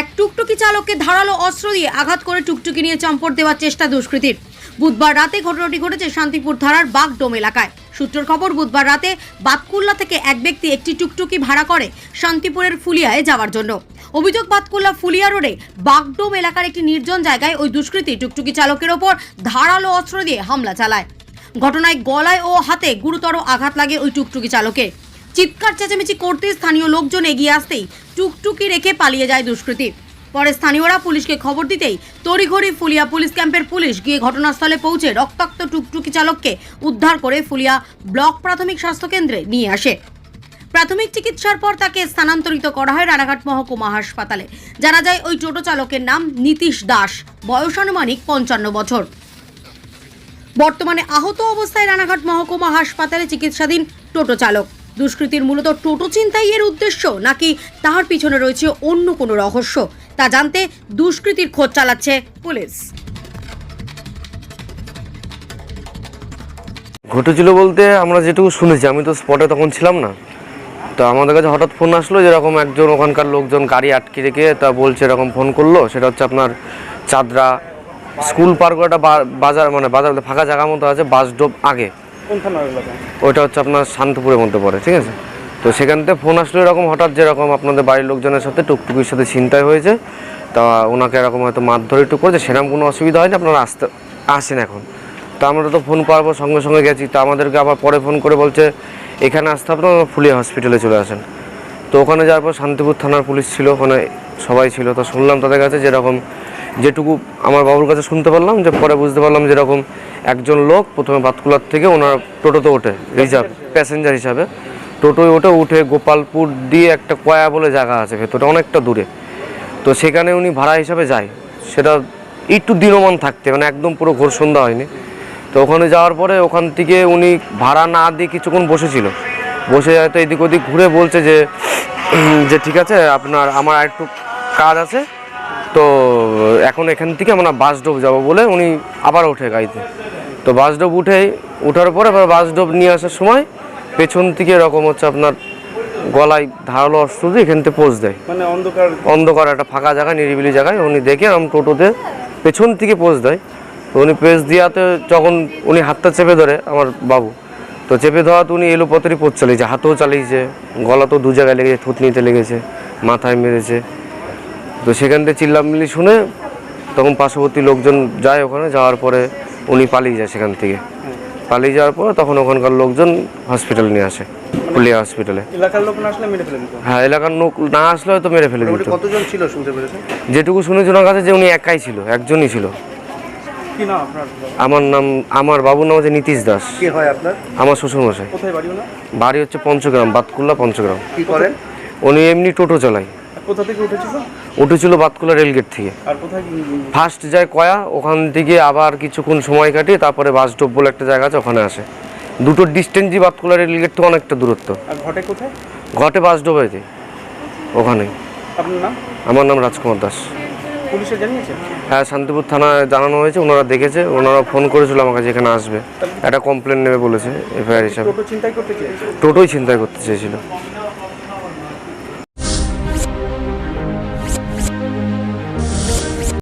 এক টুকটুকি চালককে ধারালো অস্ত্র দিয়ে আঘাত করে টুকটুকি নিয়ে চম্পট দেওয়ার চেষ্টা দুষ্কৃতীর। বুধবার রাতে ঘটনাটি ঘটেছে শান্তিপুর থানার বাগডোম এলাকায়। সূত্রের খবর, বুধবার রাতে বাতকুল্লা থেকে এক ব্যক্তি একটি টুকটুকি ভাড়া করে শান্তিপুরের ফুলিয়ায় যাওয়ার জন্য। অভিযোগ বাতকুল্লা ফুলিয়া রোডে। বাগডোম এলাকার একটি নির্জন জায়গায় ওই দুষ্কৃতী টুকটুকি চালকের ওপর ধারালো অস্ত্র দিয়ে হামলা চালায়। ঘটনায় গলায় ও হাতে গুরুতর আঘাত লাগে ওই টুকটুকি চালকের চিৎকার, চেঁচামেচি করতে স্থানীয় লোকজন এগিয়ে আসতেই টুকটুকি রেখে পালিয়ে যায় দুষ্কৃতী। পরে স্থানীয়রা পুলিশকে খবর দিতেই তড়িঘড়ি ফুলিয়া পুলিশ ক্যাম্পের পুলিশ গিয়ে ঘটনাস্থলে পৌঁছে রক্তাক্ত টুকটুকি চালককে উদ্ধার করে ফুলিয়া ব্লক প্রাথমিক স্বাস্থ্যকেন্দ্রে নিয়ে আসে। প্রাথমিক চিকিৎসার পর তাকে স্থানান্তরিত করা হয় রানাঘাট মহকুমা হাসপাতালে। জানা যায়, ওই টোটো চালকের নাম নীতিশ দাস। বয়স আনুমানিক পঞ্চান্ন বছর। বর্তমানে আহত অবস্থায় রানাঘাট মহকুমা হাসপাতালে চিকিৎসাধীন টোটো চালক। দুষ্কৃতীর মূলত টোটো চিন্তাই এর উদ্দেশ্য, নাকি তাহার পিছনে রয়েছে অন্য কোনো রহস্য? তা জানতে দুষ্কৃতীর খোঁজ চালাচ্ছে পুলিশ। ঘটেছিল বলতে আমরা যেটুকু শুনেছি, আমি তো স্পটে তখন ছিলাম না। তো আমাদের কাছে হঠাৎ ফোন আসলো যেরকম একজন ওখানকার লোকজন গাড়ি আটকে রেখে তা বলছে এরকম ফোন করল। সেটা হচ্ছে আপনার চাদরা স্কুল পার করে একটা বাজার মানে বাজার ফাঁকা জায়গা মতো আছে বাস ডোব আগে। ওইটা হচ্ছে আপনার শান্তপুরের মধ্যে পড়ে ঠিক আছে? তো সেখান থেকে ফোন আসলো এরকম হঠাৎ যেরকম আপনাদের বাড়ির লোকজনের সাথে টুকটুকির সাথে ছিনতাই হয়েছে। তা ওনাকে এরকম হয়তো মারধর একটু করেছে সেরকম কোনো অসুবিধা হয়নি আপনারা আসতে আসেন এখন। তা আমরা তো ফোন পাওয়ার পর সঙ্গে সঙ্গে গেছি। তা আমাদেরকে আবার পরে ফোন করে বলছে এখানে আসতে না ফুলিয়া হসপিটালে চলে আসেন। তো ওখানে যাওয়ার পর শান্তিপুর থানার পুলিশ ছিল, ওখানে সবাই ছিল। তো শুনলাম তাদের কাছে যেরকম, যেটুকু আমার বাবুর কাছে শুনতে পারলাম, যে পরে বুঝতে পারলাম যেরকম একজন লোক প্রথমে বাতকুলার থেকে ওনার টোটোতে ওঠে, রিজার্ভ প্যাসেঞ্জার হিসাবে। টোটোয় ওঠে, উঠে গোপালপুর দিয়ে একটা কয়া বলে জায়গা আছে ভেতরটা অনেকটা দূরে। তো সেখানে উনি ভাড়া হিসাবে যায়। সেটা একটু দিনমান থাকতে মানে একদম পুরো ঘোর সন্ধ্যা হয়নি। তো ওখানে যাওয়ার পরে ওখান থেকে উনি ভাড়া না দিয়ে কিছুক্ষণ বসেছিল। বসে হয়তো এদিক ওদিক ঘুরে বলছে যে যে ঠিক আছে আপনার আমার একটু কাজ আছে। তো এখন এখান থেকে আমরা বাস ডোব যাব বলে উনি আবার ওঠে গাড়িতে। তো বাস ডোব উঠে ওঠার পরে আবার বাস ডোব নিয়ে আসার সময় পেছন থেকে এরকম হচ্ছে আপনার গলায় ধারালো অস্ত্র দিয়ে এখান থেকে পোজ দেয়। মানে অন্ধকার অন্ধকার একটা ফাঁকা জায়গায় নিরিবিলি জায়গায়। উনি দেখে আম টোটোতে পেছন থেকে পোজ দেয়। উনি পেজ দিয়াতে যখন উনি হাতটা চেপে ধরে আমার বাবু তো চেপে ধরাতে উনি এলো পথেরই পোজ চালিয়েছে হাতেও চালিয়েছে গলা তো দু জায়গায় লেগেছে থুতনিতে লেগেছে মাথায় মেরেছে। তো সেখান থেকে চিল্লামিল্লি শুনে তখন পার্শ্ববর্তী লোকজন যায় ওখানে যাওয়ার পরে উনি পালিয়ে যায় সেখান থেকে। পালিয়ে যাওয়ার পরে তখন ওখানকার লোকজন হসপিটাল নিয়ে আসে পুলিয়া হসপিটালে এলাকার লোক না আসলে মেরে ফেলে দিত? হ্যাঁ এলাকার লোক না আসলে হয়তো মেরে ফেলে দিত। কতজন ছিল শুনতে পেরেছেন? যেটুকু শুনেছি ওনার কাছে যে উনি একাই ছিল একজনই ছিল। কি না আপনার? আমার নাম আমার বাবুর নাম হচ্ছে নীতিশ দাস। কে হয় আপনার? আমার শ্বশুরমশাই। কোথায় বাড়ি বাড়ি হচ্ছে পঞ্চগ্রাম বাতকুল্লা পঞ্চগ্রাম। কি করেন? উনি এমনি টোটো চালায়। কোথা থেকে উঠেছিল? উঠেছিল বাতকুল্লা রেলগেট থেকে। আর কোথায় ফার্স্ট যায় কয়া ওখান থেকে আবার কিছুক্ষণ সময় কাটিয়ে তারপরে বাস ডোব বলে একটা জায়গা আছে ওখানে আসে। দুটো ডিস্টেন্সই বাতকুল্লা রেলগেট থেকে অনেকটা দূরত্ব। আর ঘটে কোথায়? ঘটে ওখানে। আপনার নাম? আমার নাম রাজকুমার দাস। পুলিশে হ্যাঁ শান্তিপুর থানায় জানানো হয়েছে ওনারা দেখেছে ওনারা ফোন করেছিল আমার কাছে এখানে আসবে। একটা কমপ্লেন নেবে বলেছে এফআইআর হিসাবে। টোটো চিন্তাই করতে চেয়েছে? টোটোই ছিনতাই করতে চেয়েছিল।